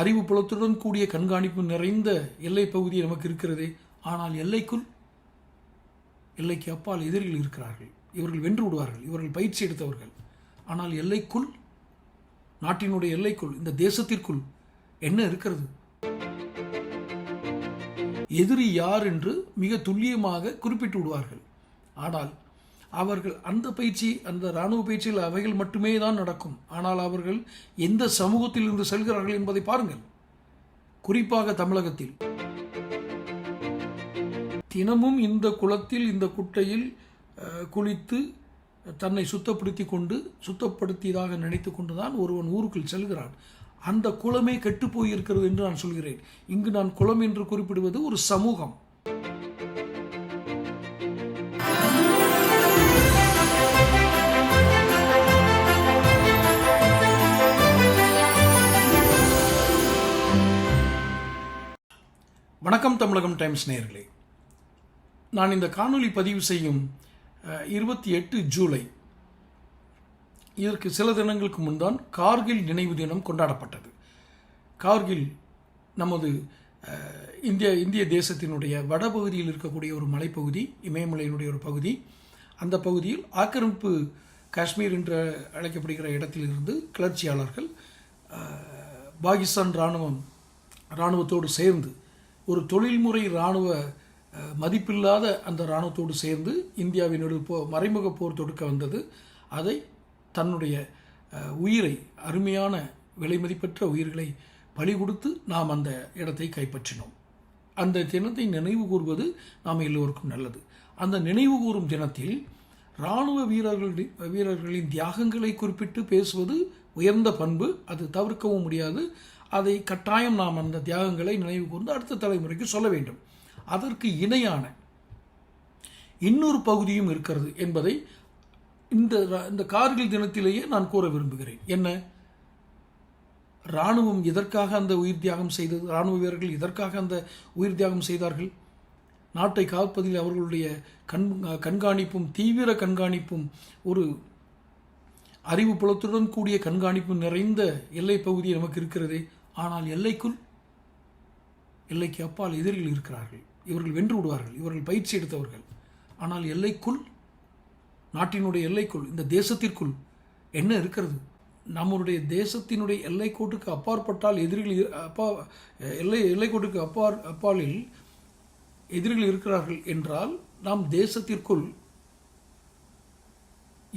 அறிவு புலத்துடன் கூடிய கண்காணிப்பு நிறைந்த எல்லை பகுதி நமக்கு இருக்கிறது. ஆனால் எல்லைக்குள் எல்லைக்கு அப்பால் எதிரிகள் இருக்கிறார்கள். இவர்கள் வென்று விடுவார்கள். இவர்கள் பயிற்சி எடுத்தவர்கள். ஆனால் எல்லைக்குள் நாட்டினுடைய எல்லைக்குள் இந்த தேசத்திற்குள் என்ன இருக்கிறது? எதிரி யார் என்று மிக துல்லியமாக குறிப்பிட்டு விடுவார்கள். ஆனால் அவர்கள் அந்த பயிற்சி அந்த இராணுவ பயிற்சியில் அவைகள் மட்டுமே தான் நடக்கும். ஆனால் அவர்கள் எந்த சமூகத்தில் இருந்து செல்கிறார்கள் என்பதை பாருங்கள். குறிப்பாக தமிழகத்தில். தினமும் இந்த குளத்தில் இந்த குட்டையில் குளித்து தன்னை சுத்தப்படுத்தி கொண்டு சுத்தப்படுத்தியதாக நினைத்து கொண்டுதான் ஒருவன் ஊருக்குள் செல்கிறான். அந்த குளமே கெட்டு போயிருக்கிறது என்று நான் சொல்கிறேன். இங்கு நான் குளம் என்று குறிப்பிடுவது ஒரு சமூகம். தமிழகம் டைம்ஸ் நேர்களே நான் இந்த காணொளி பதிவு செய்யும் இருபத்தி எட்டு ஜூலை இதற்கு சில தினங்களுக்கு முன்தான் கார்கில் நினைவு தினம் கொண்டாடப்பட்டது. கார்கில் நமது இந்திய இந்திய தேசத்தினுடைய வடபகுதியில் இருக்கக்கூடிய ஒரு மலைப்பகுதி இமயமலையினுடைய ஒரு பகுதி. அந்த பகுதியில் ஆக்கிரமிப்பு காஷ்மீர் என்று அழைக்கப்படுகிற இடத்திலிருந்து கிளர்ச்சியாளர்கள் பாகிஸ்தான் இராணுவம் இராணுவத்தோடு சேர்ந்து ஒரு தொழில்முறை இராணுவ மதிப்பில்லாத அந்த இராணுவத்தோடு சேர்ந்து இந்தியாவினோடு போ மறைமுக போர் தொடுக்க வந்தது. அதை தன்னுடைய உயிரை அருமையான விலைமதிப்பற்ற உயிர்களை பலி கொடுத்து நாம் அந்த இடத்தை கைப்பற்றினோம். அந்த தினத்தை நினைவு கூறுவது நாம் எல்லோருக்கும் நல்லது. அந்த நினைவு கூறும் தினத்தில் இராணுவ வீரர்களுடைய வீரர்களின் தியாகங்களை குறிப்பிட்டு பேசுவது உயர்ந்த பண்பு. அது தவிர்க்கவும் முடியாது. அதை கட்டாயம் நாம் அந்த தியாகங்களை நினைவு கூர்ந்து அடுத்த தலைமுறைக்கு சொல்ல வேண்டும். அதற்கு இணையான இன்னொரு பகுதியும் இருக்கிறது என்பதை இந்த இந்த கார்கில் தினத்திலேயே நான் கூற விரும்புகிறேன். என்ன? இராணுவம் எதற்காக அந்த உயிர் தியாகம் செய்தது இராணுவ வீரர்கள் எதற்காக அந்த உயிர் தியாகம் செய்தார்கள்? நாட்டை காப்பதில் அவர்களுடைய கண் கண்காணிப்பும் தீவிர கண்காணிப்பும் ஒரு அறிவு புலத்துடன் கூடிய கண்காணிப்பு நிறைந்த எல்லை பகுதி நமக்கு இருக்கிறது. ஆனால் எல்லைக்குள் எல்லைக்கு அப்பால் எதிரிகள் இருக்கிறார்கள். இவர்கள் வென்று விடுவார்கள். இவர்கள் பயிற்சி எடுத்தவர்கள். ஆனால் எல்லைக்குள் நாட்டினுடைய எல்லைக்குள் இந்த தேசத்திற்குள் என்ன இருக்கிறது? நம்முடைய தேசத்தினுடைய எல்லைக்கோட்டுக்கு அப்பாற்பட்டால் எதிரிகள் அப்பா எல்லை எல்லைக்கோட்டுக்கு அப்பார் அப்பாலில் எதிரிகள் இருக்கிறார்கள் என்றால் நாம் தேசத்திற்குள்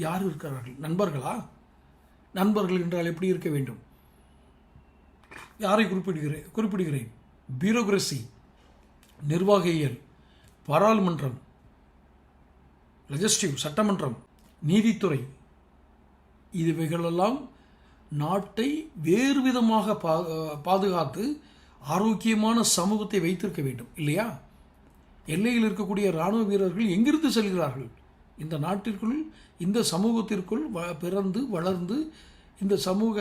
யார் இருக்கிறார்கள்? நண்பர்களா? நண்பர்கள் என்றால் எப்படி இருக்க வேண்டும்? யாரை குறிப்பிடுகிறேன் குறிப்பிடுகிறேன்? பியூரோக்ரஸி நிர்வாகியல் பாராளுமன்றம் லெஜிஸ்டிவ் சட்டமன்றம் நீதித்துறை. இவைகளெல்லாம் நாட்டை வேறு விதமாக பா பாதுகாத்து ஆரோக்கியமான சமூகத்தை வைத்திருக்க வேண்டும் இல்லையா? எல்லையில் இருக்கக்கூடிய இராணுவ வீரர்கள் எங்கிருந்து செல்கிறார்கள்? இந்த நாட்டிற்குள் இந்த சமூகத்திற்குள் வ பிறந்து வளர்ந்து இந்த சமூக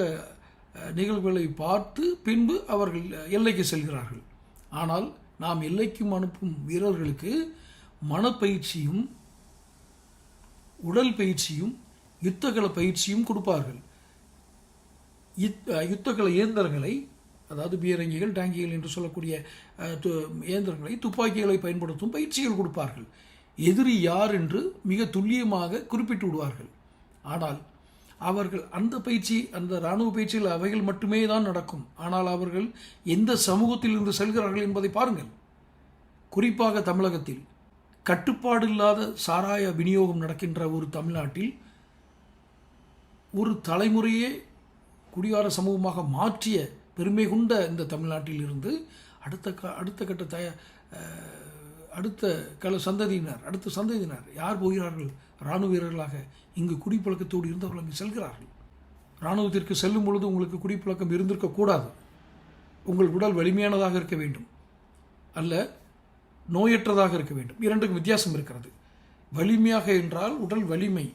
நிகழ்வுகளை பார்த்து பின்பு அவர்கள் எல்லைக்கு செல்கிறார்கள். ஆனால் நாம் எல்லைக்கும் அனுப்பும் வீரர்களுக்கு மனப்பயிற்சியும் உடல் பயிற்சியும் யுத்தகல பயிற்சியும் கொடுப்பார்கள். யுத் யுத்தகல இயந்திரங்களை அதாவது பீரங்கிகள் டேங்கிகள் என்று சொல்லக்கூடிய து- இயந்திரங்களை துப்பாக்கிகளை பயன்படுத்தும் பயிற்சிகள் கொடுப்பார்கள். எதிரி யார் என்று மிக துல்லியமாக குறிப்பிட்டு விடுவார்கள். ஆனால் அவர்கள் அந்த பயிற்சி அந்த இராணுவ பயிற்சியில் அவைகள் மட்டுமே தான் நடக்கும். ஆனால் அவர்கள் எந்த சமூகத்தில் இருந்து செல்கிறார்கள் என்பதை பாருங்கள். குறிப்பாக தமிழகத்தில் கட்டுப்பாடு இல்லாத சாராய விநியோகம் நடக்கின்ற ஒரு தமிழ்நாட்டில் ஒரு தலைமுறையே குடியார சமூகமாக மாற்றிய பெருமை கொண்ட இந்த தமிழ்நாட்டில் இருந்து அடுத்த க அடுத்த கட்ட த அடுத்த கல சந்ததியினர் அடுத்த சந்ததியினர் யார் போகிறார்கள்? இராணுவ வீரர்களாக இங்கு குடிப்பழக்கத்தோடு இருந்தவர்கள் அங்கு செல்கிறார்கள். இராணுவத்திற்கு செல்லும் பொழுது உங்களுக்கு குடிப்பழக்கம் இருந்திருக்கக்கூடாது உங்கள் உடல் வலிமையானதாக இருக்க வேண்டும். அல்ல நோயற்றதாக இருக்க வேண்டும். இரண்டுக்கும் வித்தியாசம் இருக்கிறது. வலிமையாக என்றால் உடல் வலிமை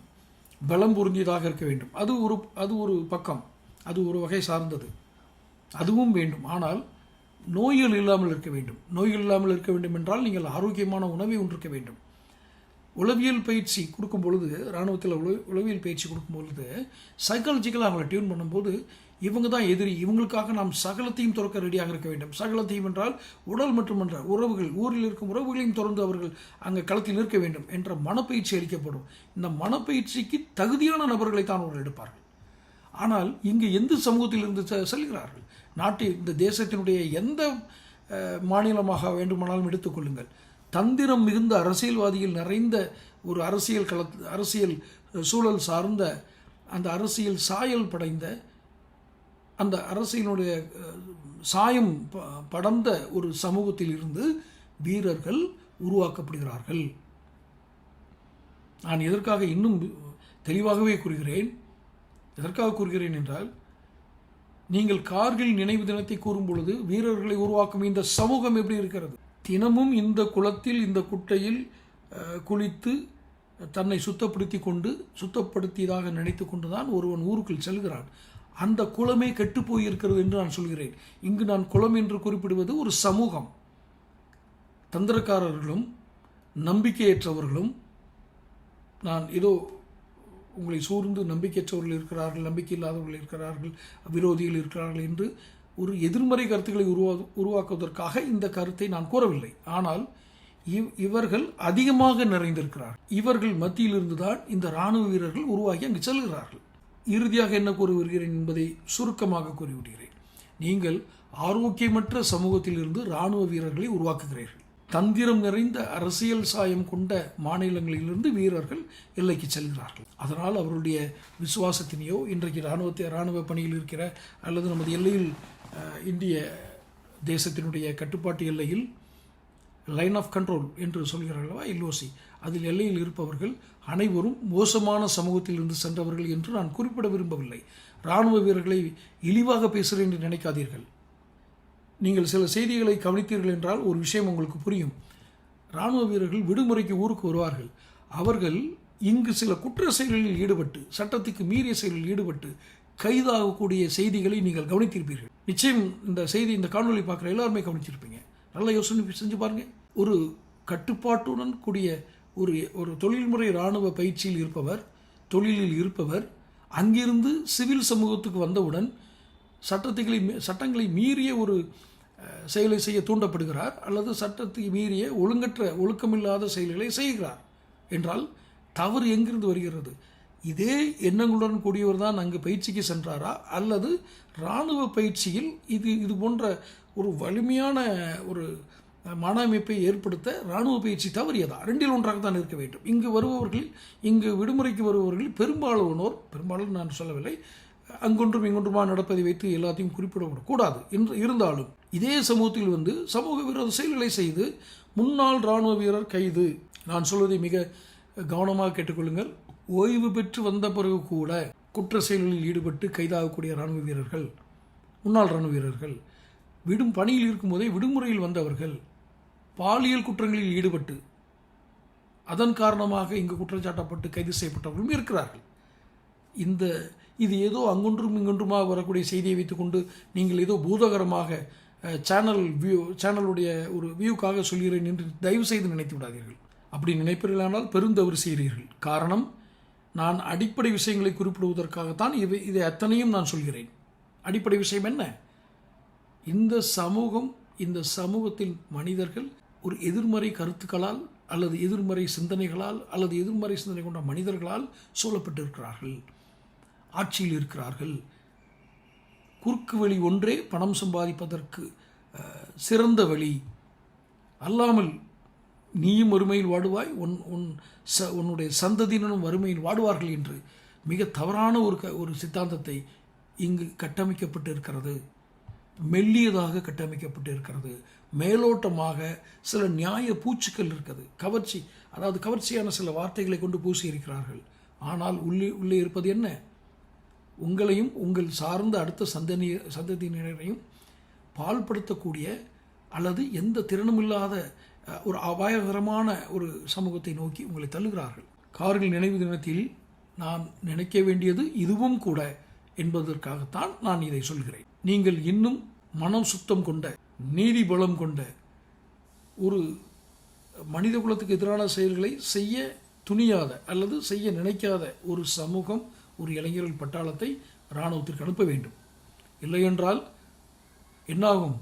பலம் பொருந்தியதாக இருக்க வேண்டும். அது ஒரு அது ஒரு பக்கம். அது ஒரு வகை சார்ந்தது. அதுவும் வேண்டும். ஆனால் நோய்கள் இல்லாமல் இருக்க வேண்டும். நோய்கள் இல்லாமல் இருக்க வேண்டும் என்றால் நீங்கள் ஆரோக்கியமான உணவை ஒன்றிருக்க வேண்டும். உளவியல் பயிற்சி கொடுக்கும் பொழுது இராணுவத்தில் உள உளவியல் பயிற்சி கொடுக்கும் பொழுது சைக்காலஜிக்கலாக அவங்களை டியூன் பண்ணும்போது இவங்க தான் எதிரி. இவங்களுக்காக நாம் சகலத்தையும் துறக்க ரெடியாக இருக்க வேண்டும். சகலத்தையும் என்றால் உடல் மட்டுமன்ற உறவுகள். ஊரில் இருக்கும் உறவுகளையும் தொடர்ந்து அவர்கள் அங்கே களத்தில் நிற்க வேண்டும் என்ற மனப்பயிற்சி அளிக்கப்படும். இந்த மனப்பயிற்சிக்கு தகுதியான நபர்களை தான் அவர்கள் எடுப்பார்கள். ஆனால் இங்கு எந்த சமூகத்திலிருந்து செ- செல்கிறார்கள்? நாட்டில் இந்த தேசத்தினுடைய எந்த மாநிலமாக வேண்டுமானாலும் எடுத்துக்கொள்ளுங்கள் தந்திரம் மிகுந்த அரசியல்வாதியில் நிறைந்த ஒரு அரசியல் கள அரசியல் சூழல் சார்ந்த அந்த அரசியல் சாயல் படைந்த அந்த அரசியலுடைய சாயம் படர்ந்த ஒரு சமூகத்தில் இருந்து வீரர்கள் உருவாக்கப்படுகிறார்கள். நான் எதற்காக இன்னும் தெளிவாகவே கூறுகிறேன்? எதற்காக கூறுகிறேன் என்றால் நீங்கள் கார்கில் நினைவு தினத்தை கூறும் பொழுது வீரர்களை உருவாக்கும் இந்த சமூகம் எப்படி இருக்கிறது? தினமும் இந்த குளத்தில் இந்த குட்டையில் குளித்து தன்னை சுத்தப்படுத்தி கொண்டு சுத்தப்படுத்தியதாக நினைத்து கொண்டுதான் ஒருவன் ஊருக்குள் செல்கிறான். அந்த குளமே கெட்டுப்போயிருக்கிறது என்று நான் சொல்கிறேன். இங்கு நான் குளம் என்று குறிப்பிடுவது ஒரு சமூகம். தந்திரக்காரர்களும் நம்பிக்கையற்றவர்களும் நான் ஏதோ உங்களை சூழ்ந்து நம்பிக்கையற்றவர்கள் இருக்கிறார்கள் நம்பிக்கை இல்லாதவர்கள் இருக்கிறார்கள் விரோதிகள் இருக்கிறார்கள் என்று ஒரு எதிர்மறை கருத்துக்களை உருவா உருவாக்குவதற்காக இந்த கருத்தை நான் கூறவில்லை. ஆனால் இவ் இவர்கள் அதிகமாக நிறைந்திருக்கிறார் இவர்கள் மத்தியிலிருந்துதான் இந்த இராணுவ வீரர்கள் உருவாகி அங்கு செல்கிறார்கள். இறுதியாக என்ன கூறி வருகிறேன் என்பதை சுருக்கமாக கூறிவிடுகிறேன். நீங்கள் ஆரோக்கியமற்ற சமூகத்திலிருந்து இராணுவ வீரர்களை உருவாக்குகிறீர்கள். தந்திரம் நிறைந்த அரசியல் சாயம் கொண்ட மாநிலங்களிலிருந்து வீரர்கள் எல்லைக்கு செல்கிறார்கள். அதனால் அவருடைய விசுவாசத்தினையோ இன்றைக்கு இராணுவத்தை இராணுவ பணியில் இருக்கிற அல்லது நமது எல்லையில் இந்திய தேசத்தினுடைய கட்டுப்பாட்டு எல்லையில் லைன் ஆஃப் கண்ட்ரோல் என்று சொல்கிறார்களவா எல்ஓசி. அதில் எல்லையில் இருப்பவர்கள் அனைவரும் மோசமான சமூகத்திலிருந்து சென்றவர்கள் என்று நான் குறிப்பிட விரும்பவில்லை. இராணுவ வீரர்களை இழிவாக பேசுகிறேன் என்று நினைக்காதீர்கள். நீங்கள் சில செய்திகளை கவனித்தீர்கள் என்றால் ஒரு விஷயம் உங்களுக்கு புரியும். இராணுவ வீரர்கள் விடுமுறைக்கு ஊருக்கு வருவார்கள். அவர்கள் இங்கு சில குற்ற செயல்களில் ஈடுபட்டு சட்டத்துக்கு மீறிய செயலில் ஈடுபட்டு கைதாகக்கூடிய செய்திகளை நீங்கள் கவனித்திருப்பீர்கள். நிச்சயம் இந்த செய்தி இந்த காணொலி பார்க்குற எல்லாருமே கவனிச்சிருப்பீங்க. நல்ல யோசனை செஞ்சு பாருங்கள் ஒரு கட்டுப்பாட்டுடன் கூடிய ஒரு ஒரு தொழில்முறை இராணுவ பயிற்சியில் இருப்பவர் தொழிலில் இருப்பவர் அங்கிருந்து சிவில் சமூகத்துக்கு வந்தவுடன் சட்டத்துகளை சட்டங்களை மீறிய ஒரு செயலை செய்ய தூண்டப்படுகிறார் அல்லது சட்டத்தை மீறிய ஒழுங்கற்ற ஒழுக்கமில்லாத செயல்களை செய்கிறார். என்றால் தவறு எங்கிருந்து வருகிறது? இதே எண்ணங்களுடன் கூடியவர் தான் அங்கு பயிற்சிக்கு சென்றாரா? அல்லது இராணுவ பயிற்சியில் இது இது போன்ற ஒரு வலிமையான ஒரு மன அமைப்பை ஏற்படுத்த இராணுவ பயிற்சி தவறியதா? ரெண்டில் ஒன்றாக தான் இருக்க வேண்டும். இங்கு வருபவர்களில் இங்கு விடுமுறைக்கு வருபவர்களில் பெரும்பாலானோர் பெரும்பாலும் நான் சொல்லவில்லை அங்கொன்றும் இங்கொன்றுமா நடப்பதை வைத்து எல்லாத்தையும் குறிப்பிடக்கூடாது என்று இருந்தாலும் இதே சமூகத்தில் வந்து சமூக விரோத செயல்களை செய்து முன்னாள் இராணுவ வீரர் கைது. நான் சொல்வதை மிக கவனமாக கேட்டுக்கொள்ளுங்கள். ஓய்வு பெற்று வந்த பிறகு கூட குற்ற செயல்களில் ஈடுபட்டு கைதாகக்கூடிய இராணுவ வீரர்கள் முன்னாள் இராணுவ வீரர்கள் விடும் பணியில் இருக்கும்போதே விடுமுறையில் வந்தவர்கள் பாலியல் குற்றங்களில் ஈடுபட்டு அதன் காரணமாக இங்கு குற்றச்சாட்டப்பட்டு கைது செய்யப்பட்டவர்களும் இருக்கிறார்கள். இந்த இது ஏதோ அங்கொன்றும் இங்கொன்றுமாக வரக்கூடிய செய்தியை வைத்துக்கொண்டு நீங்கள் ஏதோ பூதகரமாக சேனல் வியூ சேனலுடைய ஒரு வியூக்காக சொல்கிறேன் என்று தயவு செய்து நினைத்து விடாதீர்கள். அப்படி நினைப்பீர்களானால் பெருந்தவறு செய்கிறீர்கள். காரணம் நான் அடிப்படை விஷயங்களை குறிப்பிடுவதற்காகத்தான் இவை இதை அத்தனையும் நான் சொல்கிறேன். அடிப்படை விஷயம் என்ன? இந்த சமூகம் இந்த சமூகத்தின் மனிதர்கள் ஒரு எதிர்மறை கருத்துக்களால் அல்லது எதிர்மறை சிந்தனைகளால் அல்லது எதிர்மறை சிந்தனை கொண்ட மனிதர்களால் சூழப்பட்டிருக்கிறார்கள். ஆட்சியில் இருக்கிறார்கள். குறுக்கு வழி ஒன்றே பணம் சம்பாதிப்பதற்கு சிறந்த வழி. அல்லாமல் நீயும் வறுமையில் வாடுவாய் உன் உன் ச உன்னுடைய சந்ததியினரும் வறுமையில் வாடுவார்கள் என்று மிக தவறான ஒரு க ஒரு சித்தாந்தத்தை இங்கு கட்டமைக்கப்பட்டு இருக்கிறது மெல்லியதாக கட்டமைக்கப்பட்டு இருக்கிறது மேலோட்டமாக சில நியாய பூச்சுக்கள் இருக்கிறது கவர்ச்சி அதாவது கவர்ச்சியான சில வார்த்தைகளை கொண்டு பூசி இருக்கிறார்கள் ஆனால் உள்ளே உள்ளே இருப்பது என்ன? உங்களையும் உங்கள் சார்ந்த அடுத்த சந்தனி சந்ததியினரையும் பால்படுத்தக்கூடிய அல்லது எந்த திறனுமில்லாத ஒரு அபாயகரமான ஒரு சமூகத்தை நோக்கி உங்களை தள்ளுகிறார்கள். கார்கள் நினைவு தினத்தில் நான் நினைக்க வேண்டியது இதுவும் கூட என்பதற்காகத்தான் நான் இதை சொல்கிறேன். நீங்கள் இன்னும் மனம் சுத்தம் கொண்ட நீதி பலம் கொண்ட ஒரு மனித குலத்துக்கு எதிரான செயல்களை செய்ய துணியாத அல்லது செய்ய நினைக்காத ஒரு சமூகம் ஒரு இளைஞர்கள் பட்டாளத்தை இராணுவத்திற்கு அனுப்ப வேண்டும். இல்லையென்றால் என்னாகும்?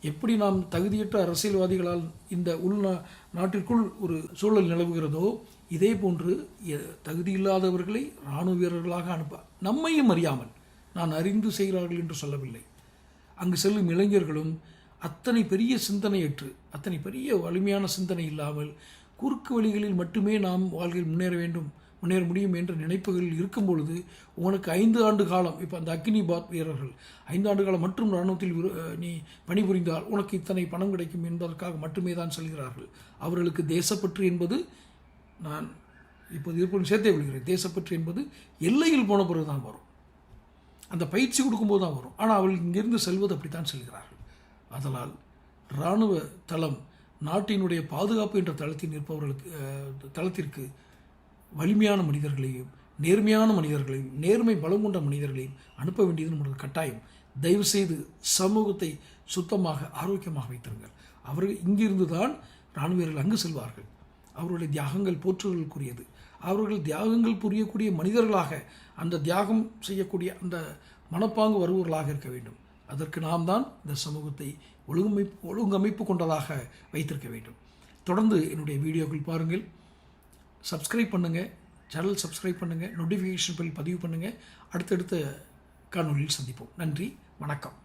எப்படி நாம் தகுதியற்ற அரசியல்வாதிகளால் இந்த உள் நா- நாட்டிற்குள் ஒரு சூழல் நிலவுகிறதோ இதே போன்று எ- தகுதியில்லாதவர்களை இராணுவ வீரர்களாக அனுப்ப நம்மையும் அறியாமல் நான் அறிந்து செய்கிறார்கள் என்று சொல்லவில்லை. அங்கு செல்லும் இளைஞர்களும் அத்தனை பெரிய சிந்தனையற்று அத்தனை பெரிய வலிமையான சிந்தனை இல்லாமல் குறுக்கு வழிகளில் மட்டுமே நாம் வாழ்க்கையில் முன்னேற வேண்டும். முன்னேற முடியும் என்ற நினைப்புகளில் இருக்கும் பொழுது உனக்கு ஐந்து ஆண்டு காலம் இப்போ அந்த அக்னி பாத் வீரர்கள் ஐந்து ஆண்டு காலம் மற்றும் இராணுவத்தில் நீ பணிபுரிந்தால் உனக்கு இத்தனை பணம் கிடைக்கும் என்பதற்காக மட்டுமே தான் செல்கிறார்கள். அவர்களுக்கு தேசப்பற்று என்பது நான் இப்போது இருப்பது சேர்த்தே விடுகிறேன். தேசப்பற்று என்பது எல்லையில் போன பிறகு தான் வரும். அந்த பயிற்சி கொடுக்கும்போது தான் வரும். ஆனால் அவர்கள் இங்கிருந்து செல்வது அப்படித்தான் செல்கிறார்கள். அதனால் இராணுவ தளம் நாட்டினுடைய பாதுகாப்பு என்ற தளத்தில் நிற்பவர்களுக்கு தளத்திற்கு வலிமையான மனிதர்களையும் நேர்மையான மனிதர்களையும் நேர்மை பலம் கொண்ட மனிதர்களையும் அனுப்ப வேண்டியது நம்மளது கட்டாயம். தயவு செய்து சமூகத்தை சுத்தமாக ஆரோக்கியமாக வைத்திருங்கள். அவர்கள் இங்கிருந்து தான் இராணுவர்கள் அங்கு செல்வார்கள். அவர்களுடைய தியாகங்கள் போற்றுதலுக்குரியது. அவர்கள் தியாகங்கள் புரியக்கூடிய மனிதர்களாக அந்த தியாகம் செய்யக்கூடிய அந்த மனப்பாங்கு வருபவர்களாக இருக்க வேண்டும். அதற்கு நாம் தான் இந்த சமூகத்தை ஒழுங்கமைப்பு ஒழுங்கமைப்பு கொண்டதாக வைத்திருக்க வேண்டும். தொடர்ந்து என்னுடைய வீடியோக்கள் பாருங்கள். சப்ஸ்கிரைப் பண்ணுங்கள் சேனல் சப்ஸ்கிரைப் பண்ணுங்கள் நோட்டிஃபிகேஷன் பில் பதிவு பண்ணுங்கள் அடுத்தடுத்த காணொலியில் சந்திப்போம். நன்றி. வணக்கம்.